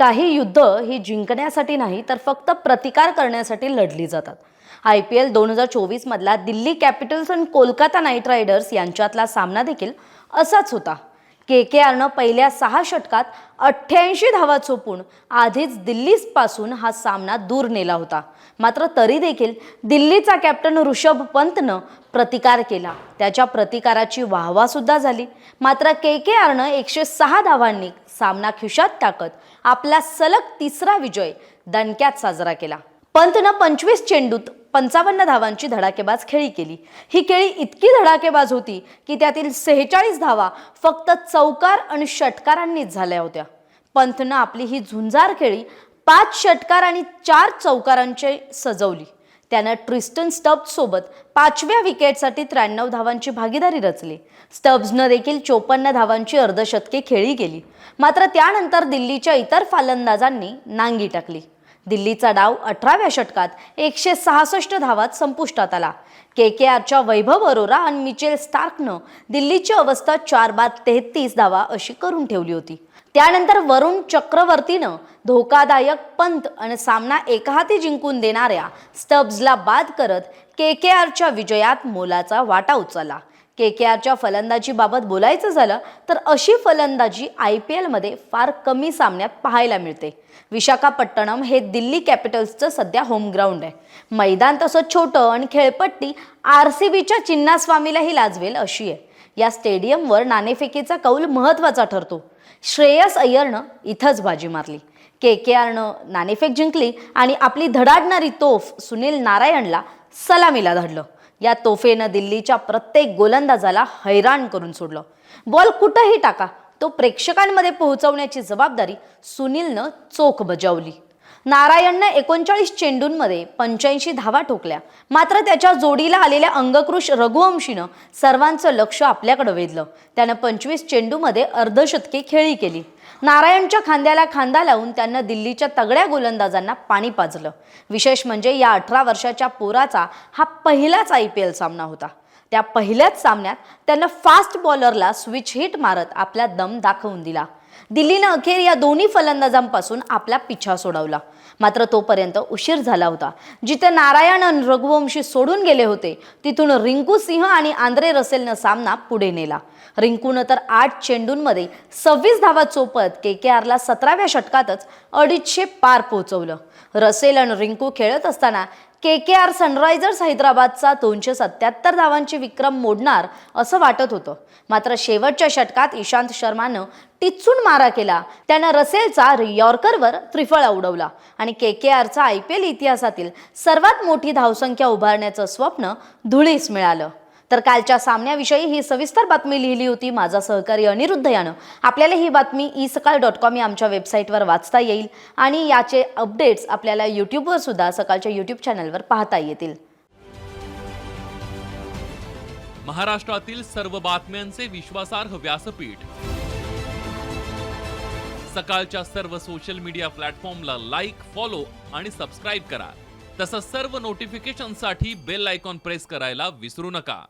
काही युद्ध ही जिंकण्यासाठी नाही तर फक्त प्रतिकार करण्यासाठी लढली जातात. आय पी एल दोन हजार चोवीसमधला दिल्ली कॅपिटल्स आणि कोलकाता नाईट रायडर्स यांच्यातला सामना देखील असाच होता. के के आरनं पहिल्या सहा षटकात अठ्ठ्याऐंशी धावा चोपून आधीच दिल्लीपासून हा सामना दूर नेला होता. मात्र तरी देखील दिल्लीचा कॅप्टन ऋषभ पंतनं प्रतिकार केला. त्याच्या प्रतिकाराची वाहवासुद्धा झाली. मात्र के के आरनं एकशे सहा धावांनी सामना खिशात टाकत आपला सलग तिसरा विजय दणक्यात साजरा केला. पंतनं पंचवीस चेंडूत पंचावन्न धावांची धडाकेबाज खेळी केली. ही खेळी इतकी धडाकेबाज होती की त्यातील सेहेचाळीस धावा फक्त चौकार आणि षटकारांनीच झाल्या होत्या. पंथनं आपली ही झुंजार खेळी पाच षटकार आणि चार चौकारांचे सजवली. त्यानं ट्रिस्टन स्टब्स सोबत पाचव्या विकेटसाठी त्र्याण्णव धावांची भागीदारी रचली. स्टब्सनं देखील चोपन्न धावांची अर्धशतके खेळी केली. मात्र त्यानंतर दिल्लीच्या इतर फलंदाजांनी नांगी टाकली. दिल्लीचा डाव अठराव्या षटकात एकशे सहासष्ट धावात संपुष्टात आला. के के आरच्या वैभव अरोरा आणि मिचेल स्टार्कनं दिल्लीची अवस्था चार बाद तेहतीस धावा अशी करून ठेवली होती. त्यानंतर वरुण चक्रवर्तीनं धोकादायक पंत आणि सामना एकहाती जिंकून देणाऱ्या स्टब्सला बाद करत के के आरच्या विजयात मोलाचा वाटा उचलला. के के आरच्या फलंदाजीबाबत बोलायचं झालं तर अशी फलंदाजी आय पी एलमध्ये फार कमी सामन्यात पाहायला मिळते. विशाखापट्टणम हे दिल्ली कॅपिटल्सचं सध्या होम ग्राउंड आहे. मैदान तसं छोटं आणि खेळपट्टी आर सी बीच्या चिन्नास्वामीलाही लाजवेल अशी आहे. या स्टेडियमवर नाणेफेकीचा कौल महत्त्वाचा ठरतो. श्रेयस अय्यरनं इथंच बाजी मारली. के के आरनं नाणेफेक जिंकली आणि आपली धडाडणारी तोफ सुनील नारायणला सलामीला धडलं. या तोफेनं दिल्लीच्या प्रत्येक गोलंदाजाला हैराण करून सोडलं. बॉल कुठंही टाका तो प्रेक्षकांमध्ये पोहोचवण्याची जबाबदारी सुनीलनं चोख बजावली. नारायणनं एकोणचाळीस चेंडूंमध्ये पंच्याऐंशी धावा ठोकल्या. मात्र त्याच्या जोडीला आलेल्या अंगकृश रघुवंशीनं सर्वांचं लक्ष आपल्याकडे वेधलं. त्यानं पंचवीस चेंडूमध्ये अर्धशतके खेळी केली. नारायणच्या खांद्याला खांदा लावून त्यांना दिल्लीच्या तगड्या गोलंदाजांना पाणी पाजलं. विशेष म्हणजे या अठरा वर्षाच्या पोराचा हा पहिलाच आय पी एल सामना होता. त्या पहिल्याच सामन्यात त्यानं फास्ट बॉलरला स्विच हिट मारत आपला दम दाखवून दिला. दिल्लीनं अखेर या दोन्ही फलंदाजांपासून आपला पिछा सोडवला. मात्र तोपर्यंत उशीर झाला होता. जिथे नारायण रघुवंशी सोडून गेले होते तिथून रिंकू सिंह आणि आंद्रे रसेलनं सामना पुढे नेला. रिंकूनं तर आठ चेंडूंमध्ये सव्वीस धावा चोपत के के आरला सतराव्या षटकातच अडीचशे पार पोहोचवलं. रसेल आणि रिंकू खेळत असताना के के आर सनरायझर्स हैदराबादचा दोनशे सत्याहत्तर धावांची विक्रम मोडणार असं वाटत होतं. मात्र शेवटच्या षटकात इशांत शर्मानं टिचून मारा केला. त्यानं रसेलचा यॉर्करवर त्रिफळा उडवला. आणि के के आरचा आय पी एल इतिहासातील सर्वात मोठी धावसंख्या उभारण्याचं स्वप्न धुळीस मिळालं. तर कालच्या सामन्याविषयी ही सविस्तर बातमी लिहिली होती माझा सहकारी अनिरुद्ध यानं. आपल्याला ही बातमी ई सकाळ डॉट कॉम या आमच्या वेबसाईटवर वाचता येईल आणि याचे अपडेट्स आपल्याला यूट्यूबवर सुद्धा सकाळच्या यूट्यूब चॅनलवर पाहता येतील. महाराष्ट्रातील सर्व बातम्यांचे विश्वासार्ह व्यासपीठ. सकाळच्या सर्व सोशल मीडिया प्लॅटफॉर्मला लाईक फॉलो आणि सबस्क्राईब करा. तसंच सर्व नोटिफिकेशनसाठी बेल आयकॉन प्रेस करायला विसरू नका.